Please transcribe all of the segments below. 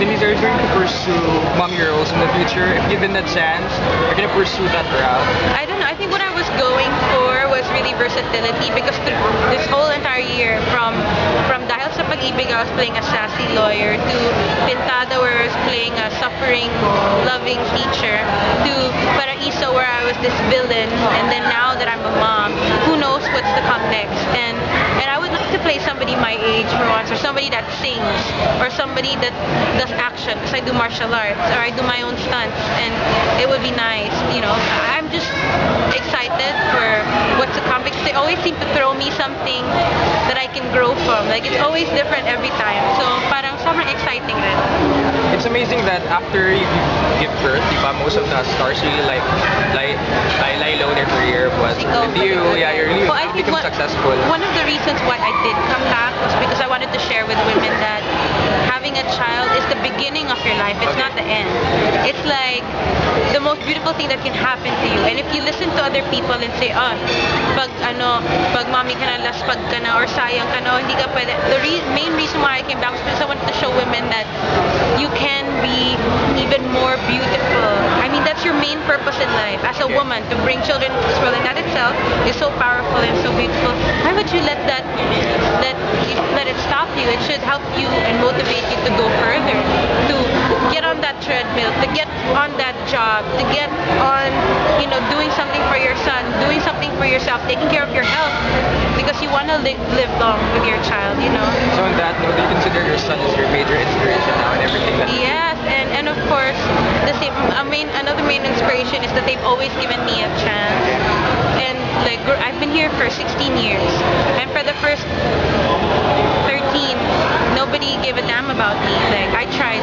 You going to pursue mommy roles in the future? If given the chance, are you to pursue that route? I don't know. I think what I was going for was really versatility because th- this whole entire year, from from Dahil sa Pag-ibig, I was playing a sassy lawyer, to Pintada, where I was playing a suffering, loving teacher, to Paraiso, where I was this villain, and then now that I'm a mom, who knows what's to come next? And somebody that sings, or somebody that does action, because I do martial arts, or I do my own stunts, and it would be nice, you know. I'm just excited for what's to come because they always seem to throw me something that I can grow from. Like it's always different every time. So parang sobrang exciting rin. It's amazing that after you give birth, di ba, most of the stars really like lie, lie, lie low their career, but Ikaw oh with you, yeah, you're really Well, I think become one, successful. one of the reasons why I did come back was because I wanted to share with women that having a child is the beginning of your life. It's not the end. It's like the most beautiful thing that can happen to you. And if you listen to other people and say, oh, pag ano, pag mommy ka na, laspag ka na, or sayang ka na, hindi ka pwede. The re- main reason why I came back was because I wanted to show women that you can be in life as a Okay. woman, to bring children into this world. And that itself is so powerful and so beautiful. Why would you let that, let, let it stop you? It should help you and motivate you to go further, to get on that treadmill, to get on that job, to get on, you know, doing something for your son, doing something for yourself, taking care of your health, because you want to li- live long with your child, you know. So on that note, do you consider your son as your major inspiration now and everything that Yes, and and of course, the same. I mean, another main inspiration is that they've always given me a chance. And like, I've been here for 16 years, and for the first 13, nobody gave a damn about me. Like, I tried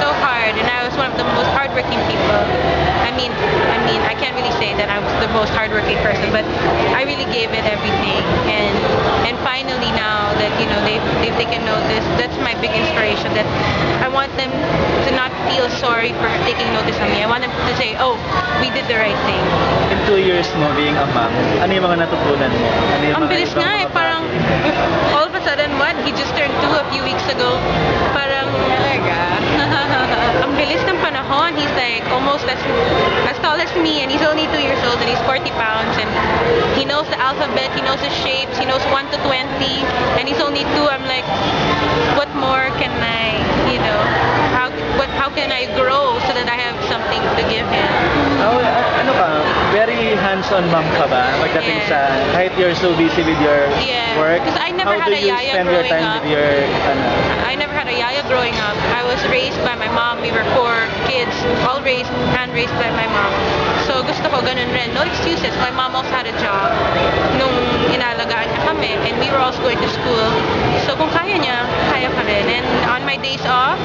so hard, and I was one of the most hardworking people. I mean, I mean, I can't really say that I was the most hardworking person, but I really gave it everything. And and finally now that you know they've they've taken notice, that's my big inspiration. That I want them to not sorry for taking notice of me. I want them to say, oh, we did the right thing. In two years mo being a mom, ano yung mga natutunan mo? Ano yung Ang mga bilis ibang nga eh, mga parang bagay? all of a sudden, what? He just turned two a few weeks ago. Parang, talaga? ang bilis ng panahon. He's like almost as, as tall as me and he's only two years old and he's 40 pounds and he knows the alphabet, he knows the shapes, he knows 1 to 20 and he's only two. I'm like, what more can I, can I grow so that I have something to give him? Oh, ano ka, very hands-on mom ka ba? Pagdating Yeah. sa, kahit you're so busy with your Yeah, work, 'cause I never how had do a you yaya spend your time up. with your, ano, I never had a yaya growing up. I was raised by my mom. We were four kids, all raised, hand-raised by my mom. So gusto ko ganun rin. No excuses. My mom also had a job nung inalagaan niya kami. And we were also going to school. So kung kaya niya, kaya ka rin. And on my days off,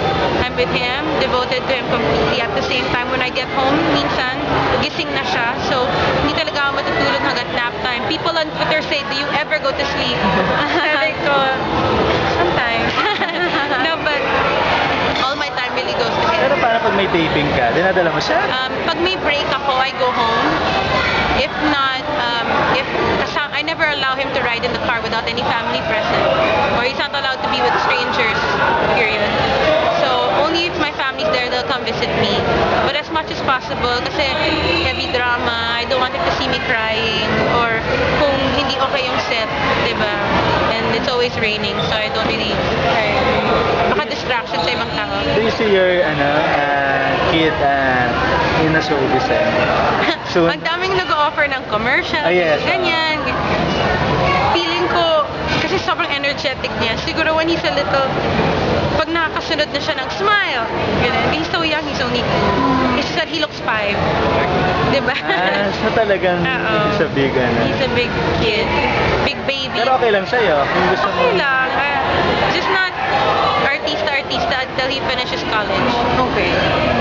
I'm with him, devoted to him completely. At the same time, when I get home, minsan, gising na siya. So hindi talaga ako matutulog hanggang nap time. People on Twitter say, do you ever go to sleep? Sabi ko, sometimes. no, but all my time really goes to him. pero paano pag may taping ka, dinadala mo siya? Um, pag may break ako, I go home. If not, um, if I never allow him to ride in the car without any family present. Or he's not allowed to be with strangers, period. So, only if my family's there, they'll come visit me. But as much as possible, kasi heavy drama, I don't want him to see me crying. Or kung hindi okay yung set, di ba? And it's always raining, so I don't really, ibang see your, ano, uh, kid, uh, in a showbiz, eh? Soon? Ang daming nag-offer ng commercial, Ah, yes. ganyan. Feeling ko, kasi sobrang energetic niya. Siguro when he's a little, pag nakakasunod na siya ng smile, ganun. He's so young, he's only. He said he looks five. Diba? Ah, so talagang Oo. he's a big, ano. He's a big kid. Big baby. Pero okay lang sa'yo, kung gusto mo. Okay lang. ah, just not until he finishes college. Okay.